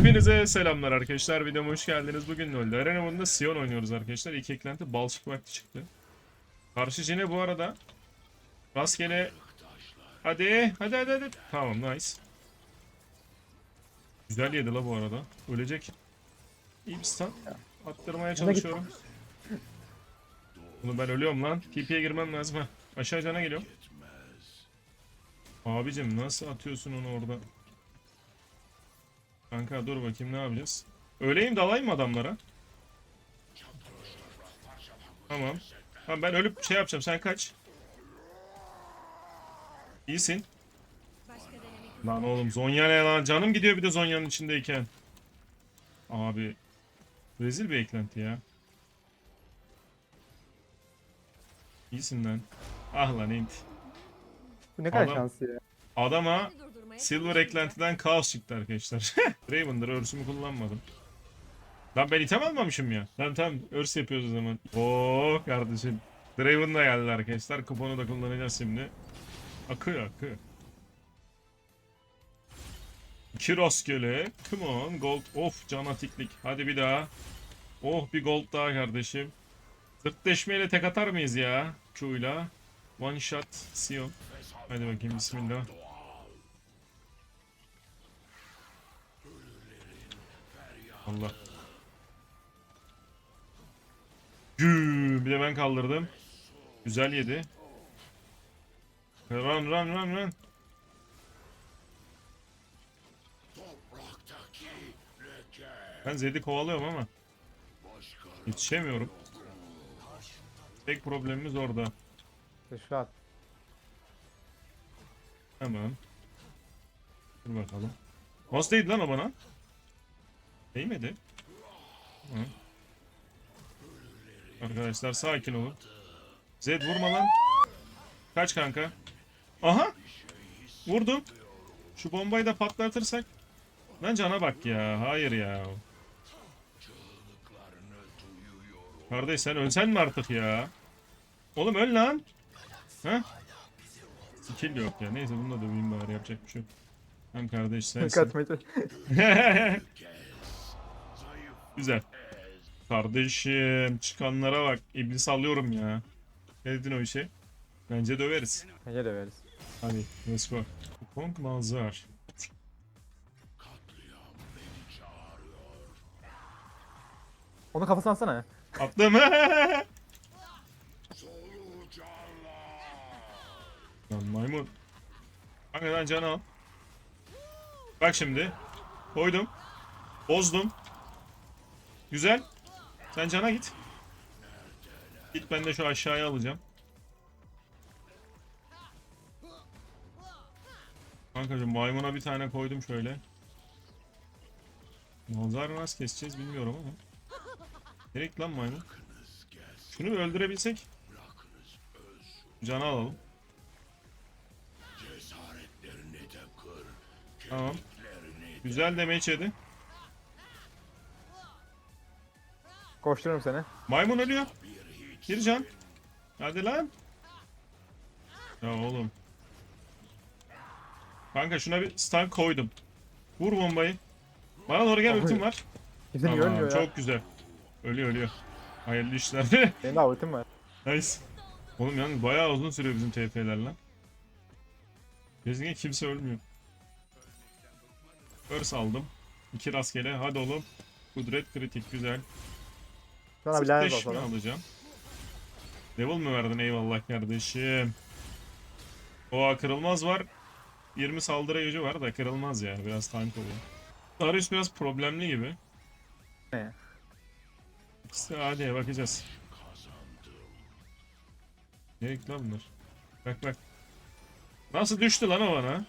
Hepinize selamlar arkadaşlar. Videoma hoş geldiniz. Bugün LoL'de Arena modunda Sion oynuyoruz arkadaşlar. İlk eklenti balçık vakti çıktı. Karşı Jine bu arada. Rastgele. Hadi, hadi, hadi, hadi. Tamam, nice. Güzel yedi la bu arada. Ölecek. İyi bir stun. Attırmaya çalışıyorum. Bunu ben ölüyorum lan. TP'ye girmem lazım ha. Aşağı cana geliyorum. Abicim nasıl atıyorsun onu orada? Kanka dur bakayım ne yapacağız? Öleyim dalayım mı adamlara? Tamam. Tamam ben ölüp şey yapacağım sen kaç. İyisin. Lan oğlum Zonya ne lan canım gidiyor bir de Zonya'nın içindeyken. Abi. Rezil bir eklenti ya. İyisin lan. Ah lan int. Bu ne kadar Adam- şanslı ya. Adama Silver eklentiden kaos çıktı arkadaşlar. Raven'dır örsümü kullanmadım. Lan ben item almamışım ya. Tamam tamam örs yapıyoruz o zaman. Oo kardeşim. Draven da geldi arkadaşlar. Kuponu da kullanacağız şimdi. Akıyor akıyor. İki rastgele. Come on. Gold. Of can atiklik. Hadi bir daha. Oh bir gold daha kardeşim. Sırt deşmeyle tek atar mıyız ya? Q'yla. One shot. Sion. Hadi bakayım bismillah. Allah. Güm, bir de ben kaldırdım. Güzel yedi. Run run run run. Ben Zed'i kovalıyorum ama yetişemiyorum. Tek problemimiz orada. An. Hemen. Dur bakalım. Nasıl değdi lan o bana? Değmedi. Hı. Arkadaşlar sakin olun. Zed vurma lan. Kaç kanka. Aha. Vurdum. Şu bombayı da patlatırsak. Lan cana bak ya. Hayır ya. Kardeş sen ölsen mi artık ya? Oğlum öl lan. Ha? Skill yok ya. Neyse bunu da döveyim bari yapacak bir şey yok. Hem kardeş sensin. Güzel. Kardeşim çıkanlara bak. İblis alıyorum ya. Ne dedin o işe? Bence döveriz. Bence de veririz. Hadi let's go. Kong Malzar. Onun kafasını alsana ya. Attım. Lan maymun. Kanka lan canı al. Bak şimdi. Koydum. Bozdum. Güzel. Sen cana git. Git ben de şu aşağıya alacağım. Kankacım maymuna bir tane koydum şöyle. Manzara nasıl keseceğiz bilmiyorum ama. Gerek lan maymun. Şunu öldürebilsek. Canı alalım. Tamam. Güzel damage yedi. Koştururum seni. Maymun ölüyor. Gir can. Hadi lan. Ya oğlum. Kanka şuna bir stun koydum. Vur bombayı. Bana doğru gel ultim var. Kimse Tamam, ölmüyor ya? çok güzel. Ölüyor ölüyor. Hayırlı işler. Benim de ultim var. nice. Oğlum yani bayağı uzun sürüyor bizim TF'ler lan. Kesinlikle kimse ölmüyor. Örs aldım. İki rastgele. Hadi oğlum. Kudret kritik güzel. Sana bir lanet olsun. alacağım? Devil mi verdin eyvallah kardeşim. Oha kırılmaz var. 20 saldırı gücü var da kırılmaz ya. Biraz tank oluyor. Darius biraz problemli gibi. Ne? İşte hadi bakacağız. Ne lan bunlar? Bak bak. Nasıl düştü lan o bana?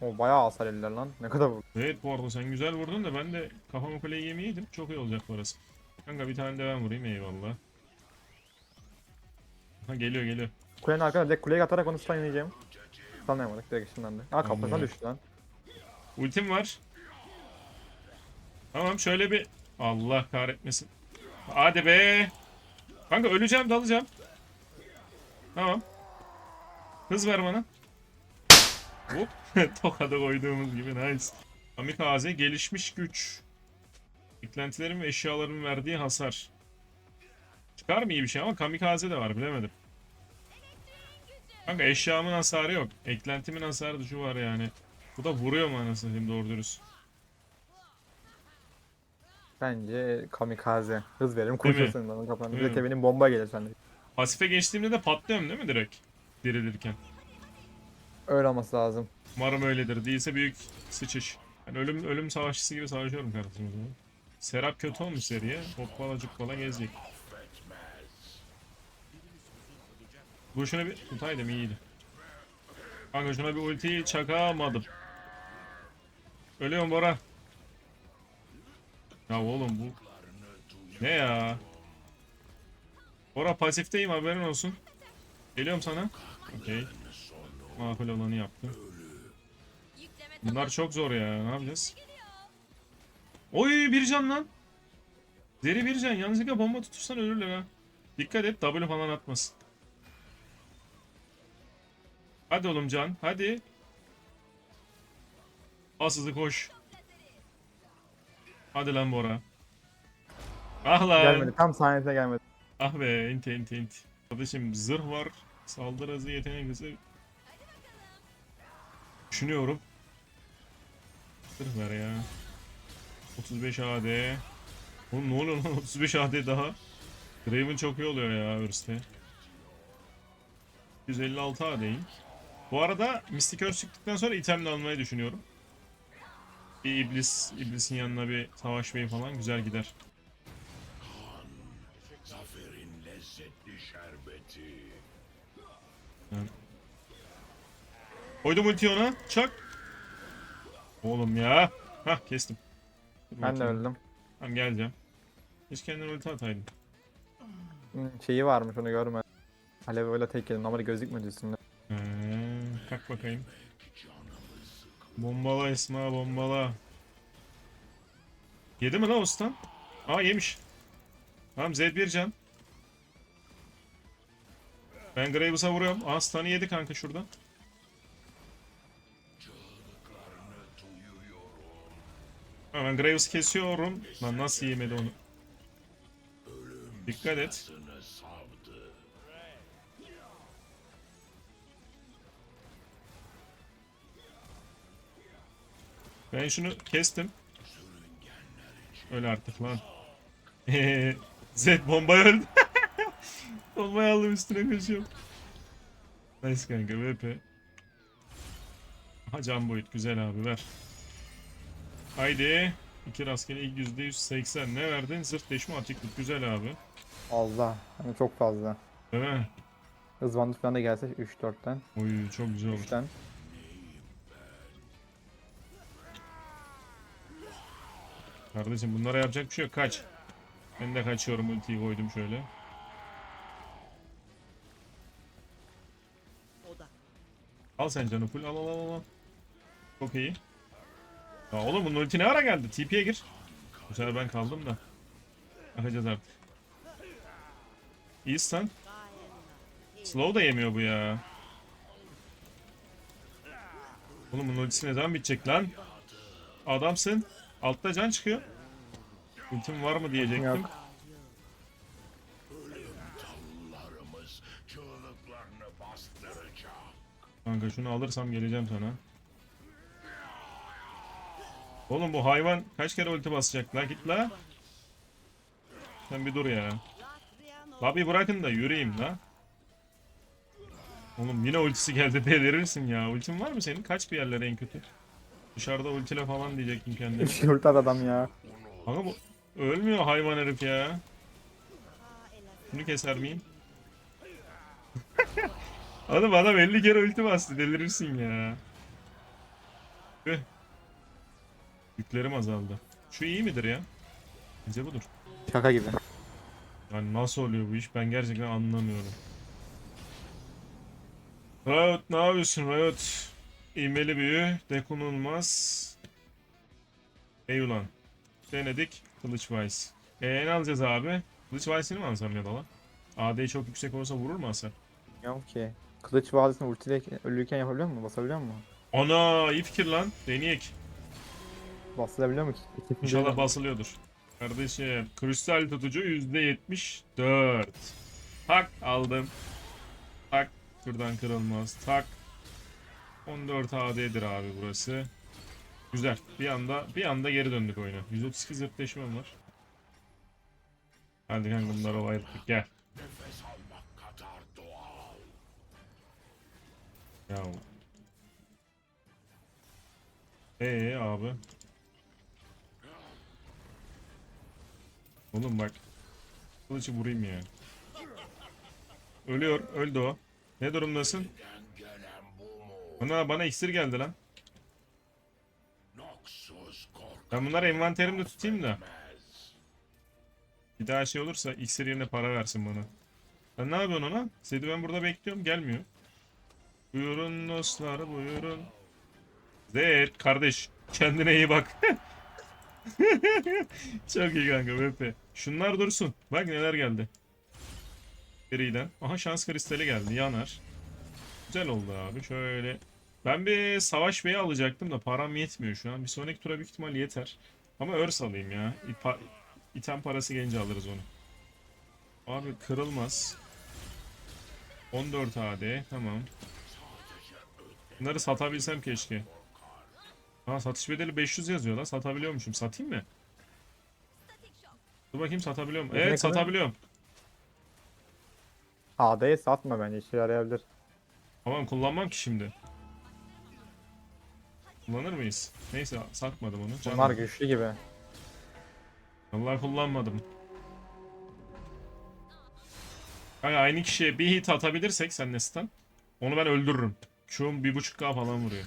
O bayağı hasar eller lan. Ne kadar vurdu. Evet bu arada sen güzel vurdun da ben de kafama kuleyi yemeyeydim. Çok iyi olacak burası. Kanka bir tane de ben vurayım eyvallah. Ha geliyor geliyor. Kulenin arkasına direkt kuleye atarak onu stun yiyeceğim. Stunlayamadık direkt ışınlandı. Aa kafasına düştü lan. Ultim var. Tamam şöyle bir... Allah kahretmesin. Hadi be. Kanka öleceğim dalacağım. Tamam. Hız ver bana. Hop. Tokada koyduğumuz gibi nice. Kamikaze gelişmiş güç. Eklentilerin ve eşyaların verdiği hasar. Çıkar mı iyi bir şey ama kamikaze de var bilemedim. Kanka eşyamın hasarı yok. Eklentimin hasarı da şu var yani. Bu da vuruyor mu anasını satayım doğru dürüst. Bence kamikaze. Hız veririm koşuyorsun onun kafanı. Bir de? Kevin'in bomba gelir sende. Pasife geçtiğimde de patlıyorum değil mi direkt? Dirilirken. Öyle olması lazım. Umarım öyledir. Değilse büyük sıçış. Ben ölüm ölüm savaşçısı gibi savaşıyorum kardeşim o zaman. Serap kötü olmuş seriye. Hoppala cıppala gezecek. Bu şuna bir tutaydım iyiydi. Kanka şuna bir ultiyi çakamadım. Ölüyorum Bora. Ya oğlum bu ne ya? Bora pasifteyim haberin olsun. Geliyorum sana. Okey. Makul olanı yaptım. Bunlar çok zor ya. Ne yapacağız? Oy bir can lan. Zeri bir can. Yanlışlıkla bomba tutursan ölürler ha. Dikkat et W falan atmasın. Hadi oğlum can. Hadi. Bas hızlı koş. Hadi lan Bora. Ah lan. Gelmedi. Tam saniyesine gelmedi. Ah be inti inti inti. Kardeşim zırh var. Saldırı hızı yetenek hızı. Düşünüyorum. Zırh ver ya. 35 AD. Oğlum ne oluyor lan 35 AD daha. Draven çok iyi oluyor ya Örste. 156 AD'yim. Bu arada Mystic Earth çıktıktan sonra item de almayı düşünüyorum. Bir iblis, iblisin yanına bir savaşmayı falan güzel gider. Zaferin lezzetli şerbeti. Koydum ultiyi ona. Çak. Oğlum ya. Hah kestim. Ben de öldüm. Tamam geleceğim. Hiç kendine ulti ataydın. Hı, Şeyi varmış onu görme. Alev öyle tek yedim. Normalde gözükmedi üstünde. Ee, kalk bakayım. Bombala Esma bombala. Yedi mi lan o stun? Aa yemiş. Tamam Z1 can. Ben Graves'a vuruyorum. Aa stun'ı yedi kanka şurada. Ha, ben Graves'ı kesiyorum. Lan nasıl yemedi onu? Dikkat et. Ben şunu kestim. Öyle artık lan. Zed bomba öldü. Bombayı aldım üstüne koşuyorum. Nice kanka VP. Can boyut güzel abi ver. Haydi. İki rastgele ilk yüzde yüz seksen. Ne verdin? Zırh deşme atiklik güzel abi. Allah. Hani çok fazla. Değil mi? Hız bandı falan da gelse 3-4'ten. Oy çok güzel olur. 3'ten. Kardeşim bunlara yapacak bir şey yok. Kaç. Ben de kaçıyorum ultiyi koydum şöyle. Al sen canı full al al al al. Çok iyi. Ya oğlum bunun ulti ne ara geldi? TP'ye gir. Bu sefer ben kaldım da. Bakacağız artık. İyi stun. Slow da yemiyor bu ya. Oğlum bunun ultisi ne zaman bitecek lan? Adamsın. Altta can çıkıyor. Ultim var mı diyecektim. Yok. Kanka şunu alırsam geleceğim sana. Oğlum bu hayvan kaç kere ulti basacak la git la. Sen bir dur ya. La bir bırakın da yürüyeyim la. Oğlum yine ultisi geldi delirirsin ya. Ultin var mı senin? Kaç bir yerlere en kötü? Dışarıda ultile falan diyecektim kendime. 3 yurtlar adam ya. Kanka bu ölmüyor hayvan herif ya. Şunu keser miyim? Oğlum adam 50 kere ulti bastı delirirsin ya. Yüklerim azaldı. Şu iyi midir ya? Bence budur. Şaka gibi. Yani nasıl oluyor bu iş ben gerçekten anlamıyorum. Riot ne yapıyorsun Riot? İğmeli büyü, dokunulmaz. Ey ulan. Denedik. Kılıç Vice. Eee ne alacağız abi? Kılıç Vice'ini mi alsam ya da lan? AD çok yüksek olsa vurur mu hasar? Bilmiyorum ki. Kılıç vadisini ultiyle ölürken yapabiliyor mu? Basabiliyor mu? Ana iyi fikir lan. Deneyek. Basılabiliyor mu ki? İnşallah basılıyordur. Kardeşim kristal tutucu %74. Tak aldım. Tak şuradan kırılmaz. Tak. 14 AD'dir abi burası. Güzel. Bir anda bir anda geri döndük oyuna. 132 zırtleşmem var. Hadi kanka bunları bayılttık gel. Ya. Ee abi. Oğlum bak. Kılıcı vurayım ya. Ölüyor. Öldü o. Ne durumdasın? Bana, bana iksir geldi lan. Ben bunları envanterimde tutayım da. Bir daha şey olursa iksir yerine para versin bana. Sen ne yapıyorsun ona? Sedi ben burada bekliyorum. Gelmiyor. Buyurun dostlar buyurun. Zed kardeş kendine iyi bak. Çok iyi kanka Pepe. Şunlar dursun. Bak neler geldi. Griden. Aha şans kristali geldi. Yanar. Güzel oldu abi. Şöyle. Ben bir savaş beyi alacaktım da param yetmiyor şu an. Bir sonraki tura büyük ihtimal yeter. Ama örs alayım ya. İpa, item parası gelince alırız onu. Abi kırılmaz. 14 AD. Tamam. Bunları satabilsem keşke. Ha satış bedeli 500 yazıyor lan. Satabiliyormuşum. Satayım mı? Dur bakayım satabiliyor muyum? Ne Evet kadar? satabiliyorum. AD'yi satma bence işe yarayabilir. Tamam kullanmam ki şimdi. Kullanır mıyız? Neyse satmadım onu. Canım. Bunlar güçlü gibi. Vallahi kullanmadım. Kanka aynı kişiye bir hit atabilirsek senle stun. Onu ben öldürürüm. An 1.5k falan vuruyor.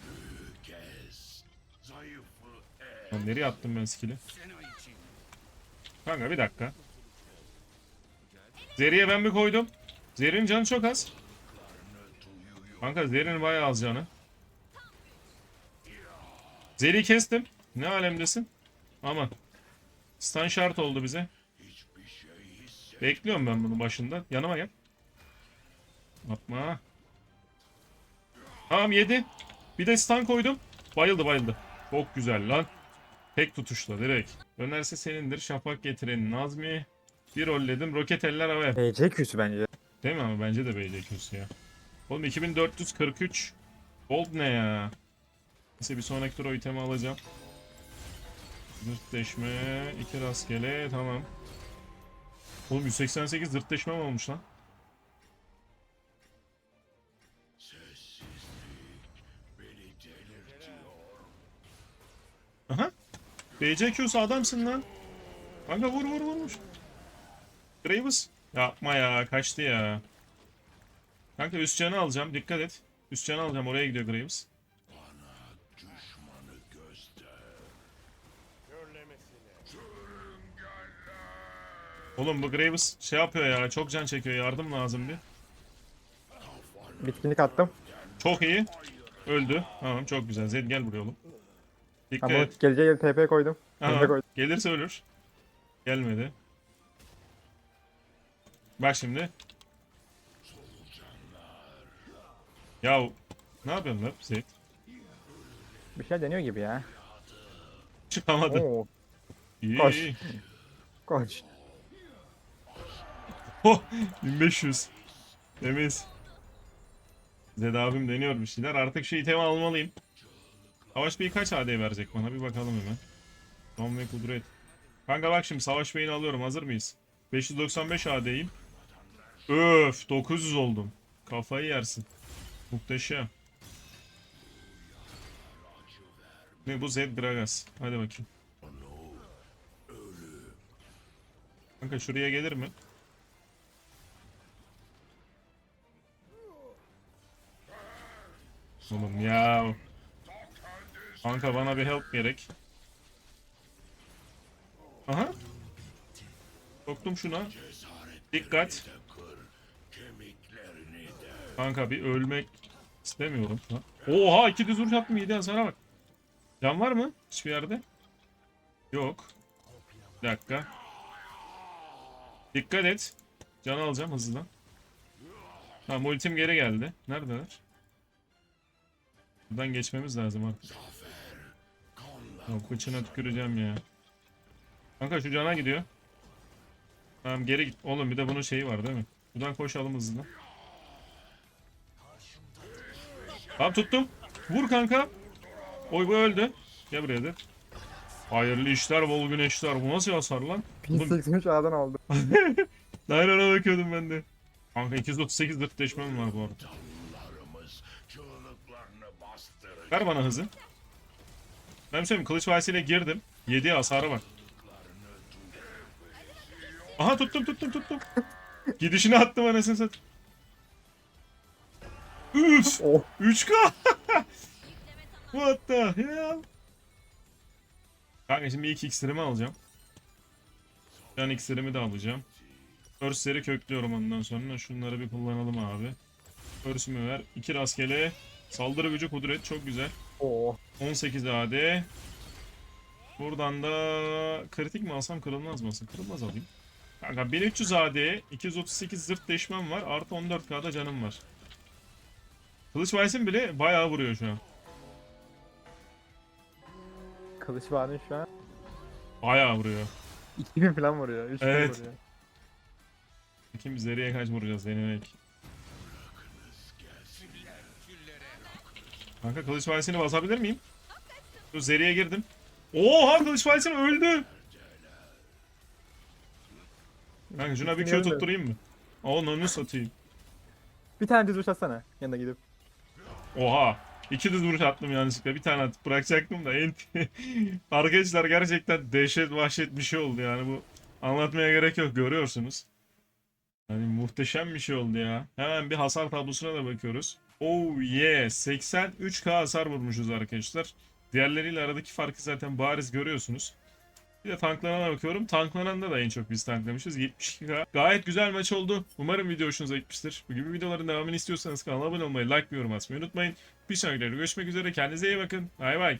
Lan nereye attım ben skill'i? Kanka bir dakika. Zeri'ye ben bir koydum. Zeri'nin canı çok az. Kanka Zeri'nin bayağı az canı. Zeri'yi kestim. Ne alemdesin? Aman. Stun şart oldu bize. Bekliyorum ben bunu başında. Yanıma gel. Yapma. Tamam yedi. Bir de stun koydum. Bayıldı bayıldı. Çok güzel lan. Tek tutuşla direkt. Dönerse senindir. Şafak getirenin Nazmi. Bir rolledim. Roket eller havaya. EC küsü bence. Değil mi ama bence de BCQ'su ya. Oğlum 2443. Gold ne ya? Neyse bir sonraki tur o itemi alacağım. Zırtleşme. iki rastgele. Tamam. Oğlum 188 zırtleşme mi olmuş lan? Aha. BCQ'su adamsın lan. Kanka vur vur vurmuş. Graves. Yapma ya kaçtı ya. Kanka üst canı alacağım dikkat et. Üst canı alacağım oraya gidiyor Graves. Oğlum bu Graves şey yapıyor ya çok can çekiyor yardım lazım bir. Bitkinlik attım. Çok iyi. Öldü. Tamam çok güzel. Zed gel buraya oğlum. Dikkat et. geleceğe gel TP koydum. Aha, koydum. Gelirse ölür. Gelmedi. Bak şimdi. Ya ne yapıyorsun lan Zed? Bir şey deniyor gibi ya. Çıkamadı. Oo, İyi. Koş. iyi. koş. Oh, 1500. Temiz. Zed abim deniyor bir şeyler. Artık şu itemi almalıyım. Savaş Bey kaç AD verecek bana? Bir bakalım hemen. Son ve kudret. Kanka bak şimdi Savaş Bey'ini alıyorum. Hazır mıyız? 595 AD'yim. Öf 900 oldum. Kafayı yersin. Muhteşem. Ne bu Zed Gragas. Hadi bakayım. Kanka şuraya gelir mi? Oğlum ya. Kanka bana bir help gerek. Aha. Soktum şuna. Dikkat. Kanka bir ölmek istemiyorum. Ha. Oha iki düz vuruş attım 7 hasara bak. Can var mı? Hiçbir yerde. Yok. Bir dakika. Dikkat et. Can alacağım hızlıdan. Tamam ultim geri geldi. Neredeler? Buradan geçmemiz lazım artık. Ya fıçına tüküreceğim ya. Kanka şu cana gidiyor. Tamam geri git. Oğlum bir de bunun şeyi var değil mi? Buradan koşalım hızlı. Tamam tuttum. Vur kanka. Oy bu öldü. Gel buraya da. Hayırlı işler, bol güneşler. Bu nasıl hasar lan? Oğlum, 1083 A'dan aldım. Aynen ona bakıyordum ben de. Kanka 238 dırt deşmem var bu arada. Ver bana hızı. Ben söyleyeyim kılıç valisiyle girdim. 7 hasarı var. Aha tuttum tuttum tuttum. Gidişini attım anasını satayım. Üf! Oh. 3K! What the hell? Kanka şimdi ilk iksirimi alacağım. Can iksirimi de alacağım. Örsleri köklüyorum ondan sonra. Şunları bir kullanalım abi. Örsümü ver. 2 rastgele. Saldırı gücü kudret çok güzel. Oh. 18 AD. Buradan da kritik mi alsam kırılmaz mı alsam? Kırılmaz alayım. Kanka 1300 AD, 238 zırt deşmem var. Artı 14k'da canım var. Kılıç Vice'in bile bayağı vuruyor şu an. Kılıç var şu an. Bayağı vuruyor. 2000 falan vuruyor. 3000 Evet. vuruyor. Kim Zeri'ye kaç vuracağız denemek. Kanka Kılıç Vice'ini basabilir miyim? Dur Zeri'ye girdim. Oha Kılıç Vice'in öldü. Kanka şuna bir Q Öldü. tutturayım mı? Onu satayım. Bir tane düz vuruş atsana. Yanına gidip. Oha. İki düz vuruş attım yanlışlıkla. Bir tane atıp bırakacaktım da. Arkadaşlar gerçekten dehşet vahşet bir şey oldu yani bu. Anlatmaya gerek yok görüyorsunuz. Yani muhteşem bir şey oldu ya. Hemen bir hasar tablosuna da bakıyoruz. Oh yeah. 83k hasar vurmuşuz arkadaşlar. Diğerleriyle aradaki farkı zaten bariz görüyorsunuz. Bir de tanklarına bakıyorum. Tanklarında da en çok biz tanklamışız. 72k. Gayet güzel maç oldu. Umarım video hoşunuza gitmiştir. Bu gibi videoların devamını istiyorsanız kanala abone olmayı, like ve yorum atmayı unutmayın. Bir sonraki görüşmek üzere. Kendinize iyi bakın. Bay bay.